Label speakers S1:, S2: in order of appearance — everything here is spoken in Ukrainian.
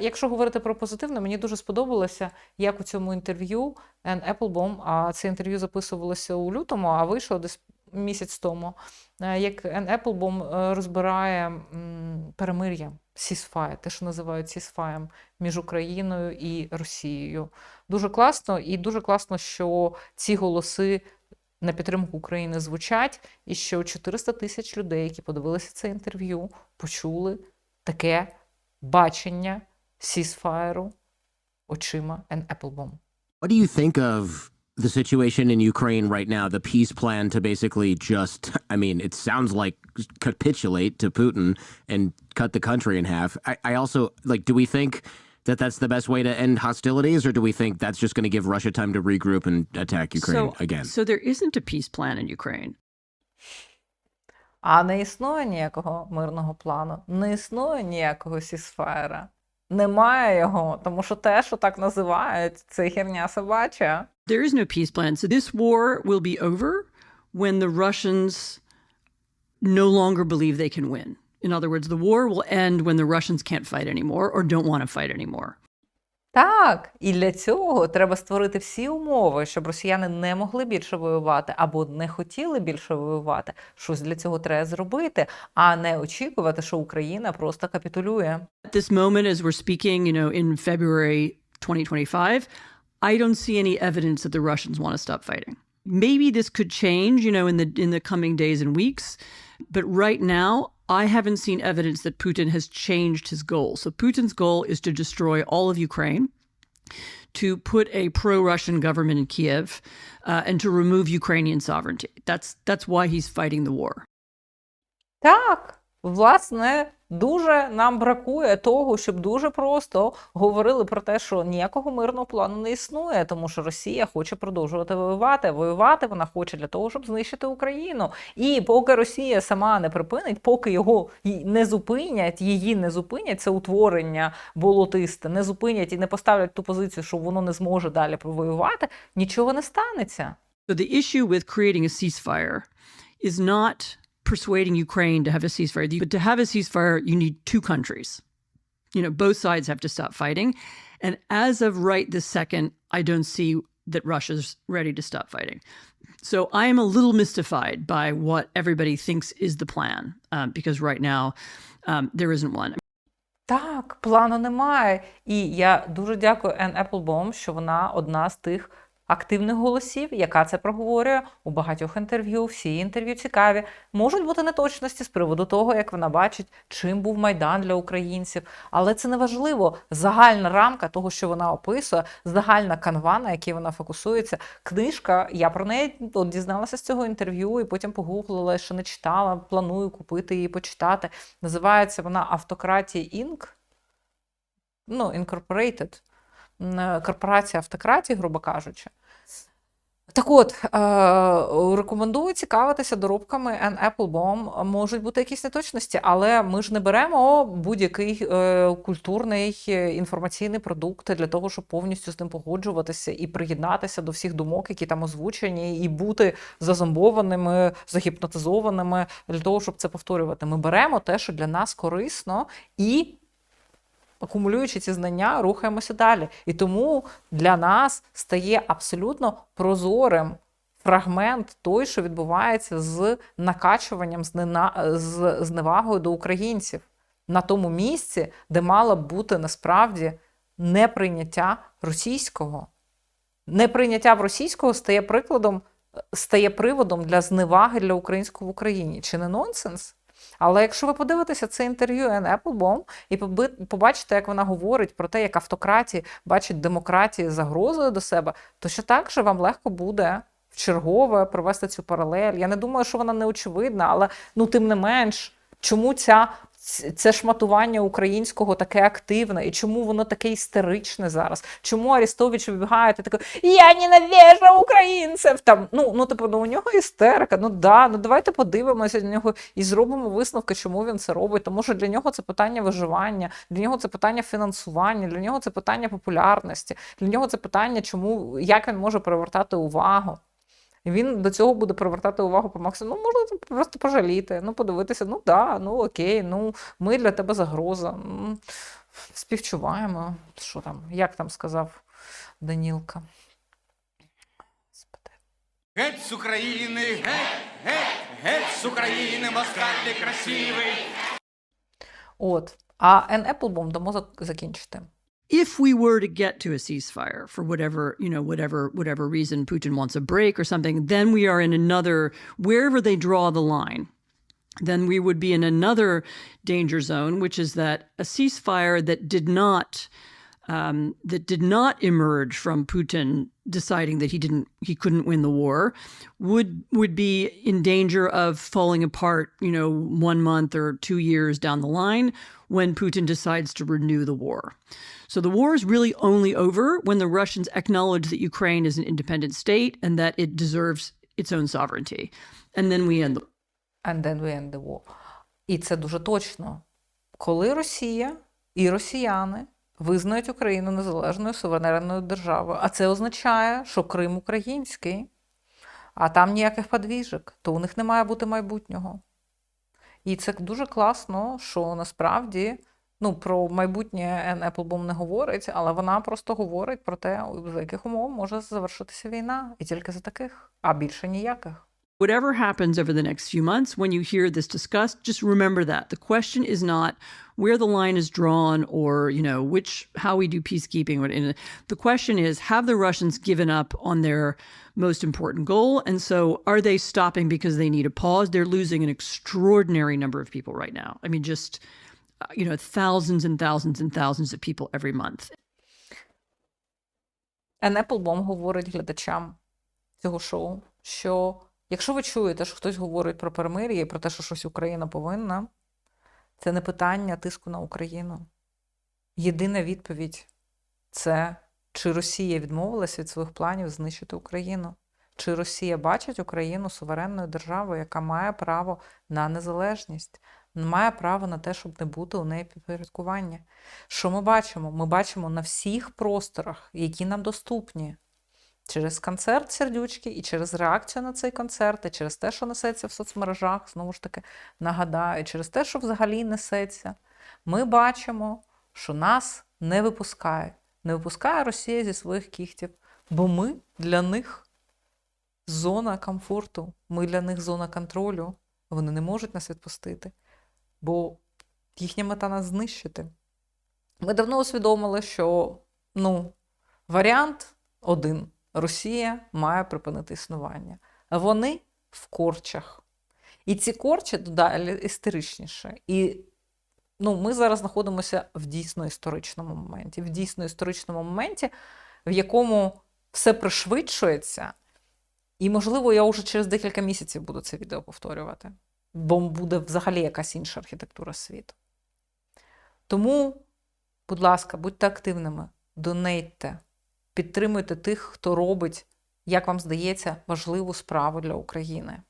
S1: Якщо говорити про позитивне, мені дуже сподобалося, як у цьому інтерв'ю Ен Еплбом, а це інтерв'ю записувалося у лютому, а вийшло десь місяць тому. е, Як Ен Еплбом розбирає перемир'я, сісфай, те, що називають сісфаєм між Україною і Росією. Дуже класно, і дуже класно, що ці голоси на підтримку України звучать, і що 400 тисяч людей, які подивилися це інтерв'ю, почули таке бачення сісфаєру очима Ен Еплбом.
S2: What do you think of the situation in Ukraine right now? The peace plan to basically just, I mean, it sounds like capitulate to Putin and cut the country in half. I, I also, like, do we think that that's the best way to end hostilities, or do we think that's just going to give Russia time to regroup and attack Ukraine
S3: so,
S2: again?
S3: So there isn't a peace plan in Ukraine.
S1: А не існує ніякого мирного плану, не існує ніякого сісфаєра. Немає його, тому що те, що так називають, це херня собача.
S3: There is no peace plan. So this war will be over when the Russians no longer believe they can win. In other words, the war will end when the Russians can't fight anymore or don't want to fight anymore.
S1: Так, і для цього треба створити всі умови, щоб росіяни не могли більше воювати або не хотіли більше воювати. Щось для цього треба зробити, а не очікувати, що Україна просто капітулює.
S3: At this moment, as we're speaking, you know, in February 2025, I don't see any evidence that the Russians want to stop fighting. Maybe this could change, you know, in the in the coming days and weeks, but right now, I haven't seen evidence that Putin has changed his goal. So Putin's goal is to destroy all of Ukraine, to put a pro-Russian government in Kiev, uh, and to remove Ukrainian sovereignty. That's that's why he's fighting the war.
S1: Так, власне, дуже нам бракує того, щоб дуже просто говорили про те, що ніякого мирного плану не існує, тому що Росія хоче продовжувати воювати. Воювати вона хоче для того, щоб знищити Україну. І поки Росія сама не припинить, поки його не зупинять, її не зупинять, це утворення болотисте, не зупинять і не поставлять ту позицію, що воно не зможе далі воювати, нічого не станеться.
S3: So the issue with creating a ceasefire is not persuading Ukraine to have a ceasefire. But to have a ceasefire, you need two countries. You know, both sides have to stop fighting. And as of right this second, I don't see that Russia's ready to stop fighting. So I am a little mystified by what everybody thinks is the plan, um, because right now um, there isn't one.
S1: Так, плану немає. І я дуже дякую Ен Еплбом, що вона одна з тих активних голосів, яка це проговорює у багатьох інтерв'ю. Всі інтерв'ю цікаві. Можуть бути неточності з приводу того, як вона бачить, чим був майдан для українців. Але це не важливо. Загальна рамка того, що вона описує, загальна канва, на якій вона фокусується. Книжка, я про неї от, дізналася з цього інтерв'ю і потім погуглила, що не читала. Планую купити її, почитати. Називається вона Автократія Інк. Ну, Incorporated. Е, Корпорація автократії, грубо кажучи. Так от, е, рекомендую цікавитися доробками Ен Applebaum. Можуть бути якісь неточності, але ми ж не беремо будь-який е, культурний інформаційний продукт для того, щоб повністю з ним погоджуватися і приєднатися до всіх думок, які там озвучені, і бути зазомбованими, загіпнотизованими для того, щоб це повторювати. Ми беремо те, що для нас корисно, і акумулюючи ці знання, рухаємося далі. І тому для нас стає абсолютно прозорим фрагмент той, що відбувається з накачуванням, з, зневагою до українців на тому місці, де мало б бути насправді неприйняття російського. Неприйняття в російського стає прикладом, стає приводом для зневаги для українського в Україні. Чи не нонсенс? Але якщо ви подивитеся це інтерв'ю Ен Еплбом і побачите, як вона говорить про те, як автократії бачать демократії загрозою до себе, то ще так же вам легко буде чергове провести цю паралель. Я не думаю, що вона не очевидна, але ну тим не менш, чому ця. Це шматування українського таке активне, і чому воно таке істеричне зараз? Чому Арістович вибігає і такий Я ненавижу українців? Там ну ну типу, ну у нього істерика. Ну да, ну давайте подивимося на нього і зробимо висновки, чому він це робить. Тому що для нього це питання виживання, для нього це питання фінансування, для нього це питання популярності, для нього це питання, чому як він може привертати увагу. Він до цього буде привертати увагу по максимуму. Ну, можна просто пожаліти, ну, подивитися, ну да, ну окей, ну ми для тебе загроза. Співчуваємо. Що там, як там сказав Данілка?
S4: Геть з України, геть, геть, геть з України, москаль ти красивий.
S1: От. А Ен Еплбом дамо закінчити.
S3: If we were to get to a ceasefire for whatever you know whatever whatever reason putin wants a break or something then we are in another wherever they draw the line then we would be in another danger zone which is that a ceasefire that did not um, that did not emerge from Putin deciding that he didn't he couldn't win the war would would be in danger of falling apart you know one month or two years down the line when Putin decides to renew the war. So the war is really only over when the Russians acknowledge that Ukraine is an independent state and that it deserves its own sovereignty. And then we end the
S1: And then we end the war. І це дуже точно. Коли Росія і росіяни визнають Україну незалежною суверенною державою, а це означає, що Крим український, а там ніяких подвіжок, то у них не має бути майбутнього. І це дуже класно, що насправді ну, про майбутнє Еплбом не говорить, але вона просто говорить про те, за яких умов може завершитися війна, і тільки за таких, а більше ніяких.
S3: whatever happens over the next few months, when you hear this discussed, just remember that the question is not where the line is drawn or you know which how we do peacekeeping. What in the question is have the Russians given up on their most important goal, and so are they stopping because they need a pause? They're losing an extraordinary number of people right now. I mean, just uh, you know thousands and thousands and thousands of people every month.
S1: Ен Еплбом говорить глядачам цього шоу, що якщо ви чуєте, що хтось говорить про перемир'я і про те, що щось Україна повинна, це не питання тиску на Україну. Єдина відповідь це чи Росія відмовилась від своїх планів знищити Україну, чи Росія бачить Україну суверенною державою, яка має право на незалежність, має право на те, щоб не бути у неї підпорядкування. Що ми бачимо? Ми бачимо на всіх просторах, які нам доступні. Через концерт сердючки і через реакцію на цей концерт, і через те, що несеться в соцмережах, знову ж таки нагадаю, через те, що взагалі несеться, ми бачимо, що нас не випускають. Не випускає Росія зі своїх кіхтів, бо ми для них зона комфорту, ми для них зона контролю. Вони не можуть нас відпустити, бо їхня мета нас знищити. Ми давно усвідомили, що ну, варіант один: Росія має припинити існування. Вони в корчах. І ці корчі дедалі історичніше. І ну, ми зараз знаходимося в дійсно історичному моменті, в дійсно історичному моменті, в якому все пришвидшується. І, можливо, я вже через декілька місяців буду це відео повторювати, бо буде взагалі якась інша архітектура світу. Тому, будь ласка, будьте активними, донейтте, підтримуйте тих, хто робить, як вам здається, важливу справу для України.